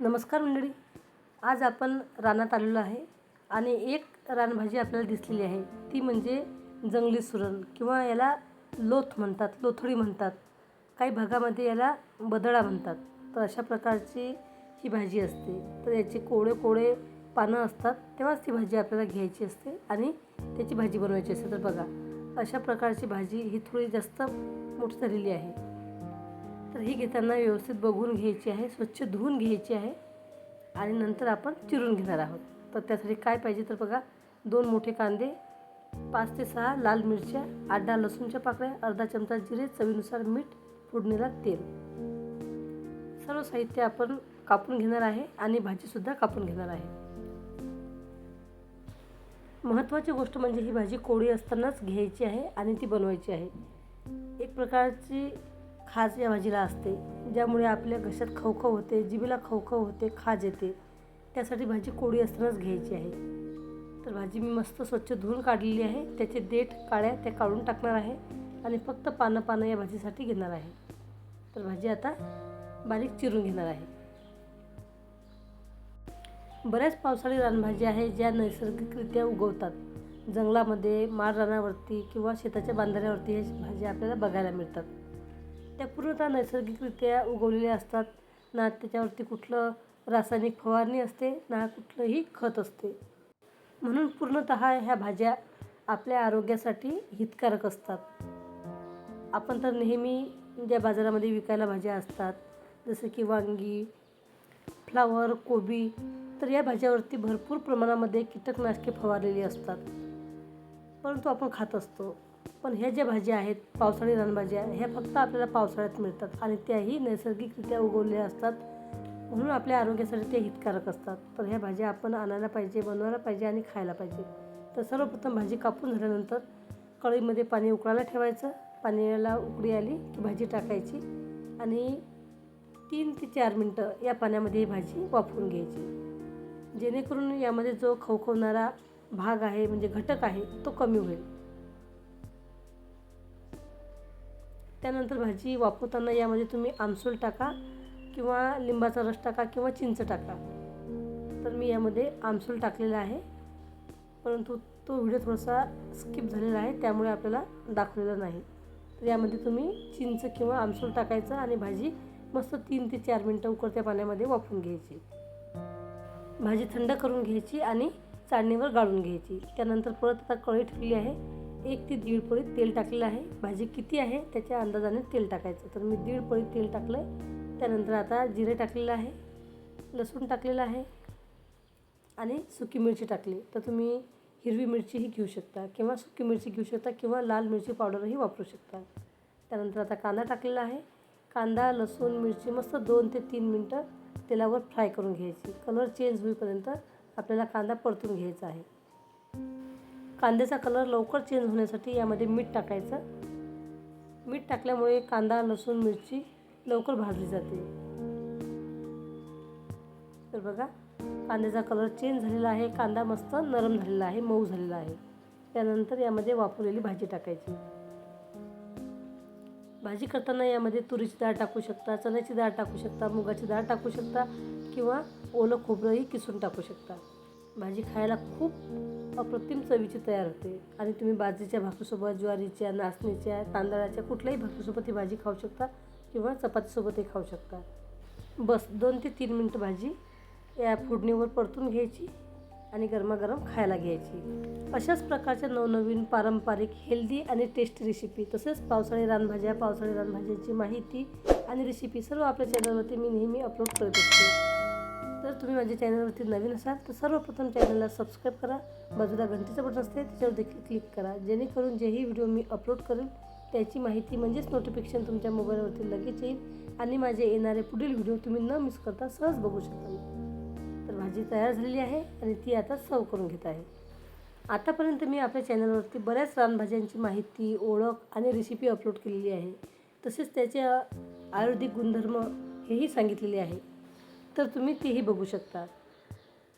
नमस्कार मंडळी. आज आपण रानात आलेलो आहे आणि एक रानभाजी आपल्याला दिसलेली आहे. ती म्हणजे जंगली सुरण किंवा याला लोथ म्हणतात लोथडी म्हणतात. काही भागामध्ये याला बदळा म्हणतात. तर अशा प्रकारची ही भाजी असते. तर याचे कोळे कोळे पानं असतात तेव्हाच ती भाजी आपल्याला घ्यायची असते आणि त्याची भाजी बनवायची असते. तर बघा अशा प्रकारची भाजी ही थोडी जास्त मोठी झालेली आहे. ही घेताना व्यवस्थित बघून घ्यायची आहे स्वच्छ धुवून घ्यायची आहे आणि नंतर आपण चिरून घेणार आहोत. तर त्यासाठी काय पाहिजे तर बघा दोन मोठे कांदे पाच ते सहा लाल मिरच्या आठ दहा लसूणच्या पाकळ्या अर्धा चमचा जिरे चवीनुसार मीठ फोडणीला तेल. सर्व साहित्य आपण कापून घेणार आहे आणि भाजीसुद्धा कापून घेणार आहे. महत्त्वाची गोष्ट म्हणजे ही भाजी कोळी असतानाच घ्यायची आहे आणि ती बनवायची आहे. एक प्रकारची खाज या भाजीला असते ज्यामुळे आपल्या घशात खवखव होते जिभेला खवखव होते खाज येते. त्यासाठी भाजी कोडी असतानाच घ्यायची आहे. तर भाजी मी मस्त स्वच्छ धुवून काढलेली आहे. त्याचे देठ काळ्या त्या काढून टाकणार आहे आणि फक्त पानं पानं या भाजीसाठी घेणार आहे. तर भाजी आता बारीक चिरून घेणार आहे. बऱ्याच पावसाळी रानभाज्या आहे ज्या नैसर्गिकरित्या उगवतात. जंगलामध्ये माळ रानावरती किंवा शेताच्या बांधाऱ्यावरती हे भाज्या आपल्याला बघायला मिळतात. त्या पूर्णतः नैसर्गिकरित्या उगवलेल्या असतात. ना त्याच्यावरती कुठलं रासायनिक फवारणी असते ना कुठलंही खत असते. म्हणून पूर्णत ह्या भाज्या आपल्या आरोग्यासाठी हितकारक असतात. आपण तर नेहमी ज्या बाजारामध्ये विकायला भाज्या असतात जसं की वांगी फ्लावर कोबी तर या भाज्यावरती भरपूर प्रमाणामध्ये कीटकनाशके फवारलेली असतात. परंतु आपण खात असतो. पण ह्या ज्या भाज्या आहेत पावसाळी रानभाज्या ह्या फक्त आपल्याला पावसाळ्यात मिळतात आणि त्याही नैसर्गिकरित्या उगवलेल्या असतात. म्हणून आपल्या आरोग्यासाठी ते हितकारक असतात. तर ह्या भाज्या आपण आणायला पाहिजे बनवायला पाहिजे आणि खायला पाहिजे. तर सर्वप्रथम भाजी कापून झाल्यानंतर कढईमध्ये पाणी उकळायला ठेवायचं. पाण्याला उकळी आली की भाजी टाकायची आणि तीन ते चार मिनटं या पाण्यामध्ये ही भाजी वापरून घ्यायची. जेणेकरून यामध्ये जो खवखवणारा भाग आहे म्हणजे घटक आहे तो कमी होईल. त्यानंतर भाजी वापरताना यामध्ये तुम्ही आमसूल टाका किंवा लिंबाचा रस टाका किंवा चिंच टाका. तर मी यामध्ये आमसूल टाकलेला आहे. परंतु तो व्हिडिओ थोडासा स्किप झालेला आहे त्यामुळे आपल्याला दाखवलेला नाही. तर यामध्ये तुम्ही चिंच किंवा आमसूल टाकायचं आणि भाजी मस्त तीन ते चार मिनटं उकळत्या पाण्यामध्ये वापरून घ्यायची. भाजी थंड करून घ्यायची आणि चाळणीवर गाळून घ्यायची. त्यानंतर परत आता कळी ठेवली आहे. एक ते दीड पळी तेल टाकलेलं आहे. भाजी किती आहे त्याच्या अंदाजाने तेल टाकायचं. तर मी दीड पळी तेल टाकलं आहे त्यानंतर आता जिरे टाकलेलं आहे लसूण टाकलेलं आहे आणि सुकी मिरची टाकली. तर तुम्ही हिरवी मिरचीही घेऊ शकता किंवा सुकी मिरची घेऊ शकता किंवा लाल मिरची पावडरही वापरू शकता. त्यानंतर आता कांदा टाकलेला आहे. कांदा लसूण मिरची मस्त दोन ते तीन मिनटं तेलावर फ्राय करून घ्यायची. कलर चेंज होईपर्यंत आपल्याला कांदा परतून घ्यायचा आहे. कांद्याचा कलर लवकर चेंज होण्यासाठी यामध्ये मीठ टाकायचं. मीठ टाकल्यामुळे कांदा लसूण मिरची लवकर भाजली जाते. तर बघा कांद्याचा कलर चेंज झालेला आहे. कांदा मस्त नरम झालेला आहे मऊ झालेला आहे. त्यानंतर यामध्ये वापरलेली भाजी टाकायची. भाजी करताना यामध्ये तुरीची डाळ टाकू शकता चण्याची डाळ टाकू शकता मुगाची डाळ टाकू शकता किंवा ओलं खोबरंही किसून टाकू शकता. भाजी खायला खूप अप्रतिम चवीची तयार होते. आणि तुम्ही बाजरीच्या भाकरीसोबत ज्वारीच्या नाचणीच्या तांदळाच्या कुठल्याही भाकरीसोबत ही भाजी खाऊ शकता किंवा चपातीसोबतही खाऊ शकता. बस दोन ते तीन मिनटं भाजी या फोडणीवर परतून घ्यायची आणि गरमागरम खायला घ्यायची. अशाच प्रकारच्या नवनवीन पारंपरिक हेल्दी आणि टेस्टी रेसिपी तसेच पावसाळी रानभाज्या पावसाळी रानभाज्यांची माहिती आणि रेसिपी सर्व आपल्या चॅनलवरती मी नेहमी अपलोड करत असते. जर तुम्ही माझ्या चॅनलवरती नवीन असाल तर सर्वप्रथम चॅनलला सबस्क्राईब करा. बाजूला घंटीचं बटन असते त्याच्यावर देखील क्लिक करा. जेणेकरून जेही व्हिडिओ मी अपलोड करेल त्याची माहिती म्हणजेच नोटिफिकेशन तुमच्या मोबाईलवरती लगेच येईल आणि माझे येणारे पुढील व्हिडिओ तुम्ही न मिस करता सहज बघू शकाल तर भाजी तयार झालेली आहे आणि ती आता सर्व करून घेत आहे. आतापर्यंत मी आपल्या चॅनलवरती बऱ्याच रानभाज्यांची माहिती ओळख आणि रेसिपी अपलोड केलेली आहे. तसेच त्याचे आयुर्वेदिक गुणधर्म हेही सांगितलेले आहे. तर तुम्ही तेही बघू शकता.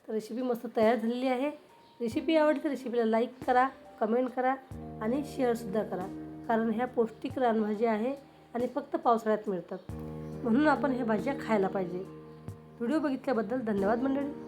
तर रेसिपी मस्त तयार झालेली आहे. रेसिपी आवडली तर रेसिपीला लाईक करा कमेंट करा आणि शेअरसुद्धा करा. कारण ह्या पौष्टिक रानभाज्या आहे आणि फक्त पावसाळ्यात मिळतात. म्हणून आपण ह्या भाज्या खायला पाहिजे. व्हिडिओ बघितल्याबद्दल धन्यवाद मंडळी.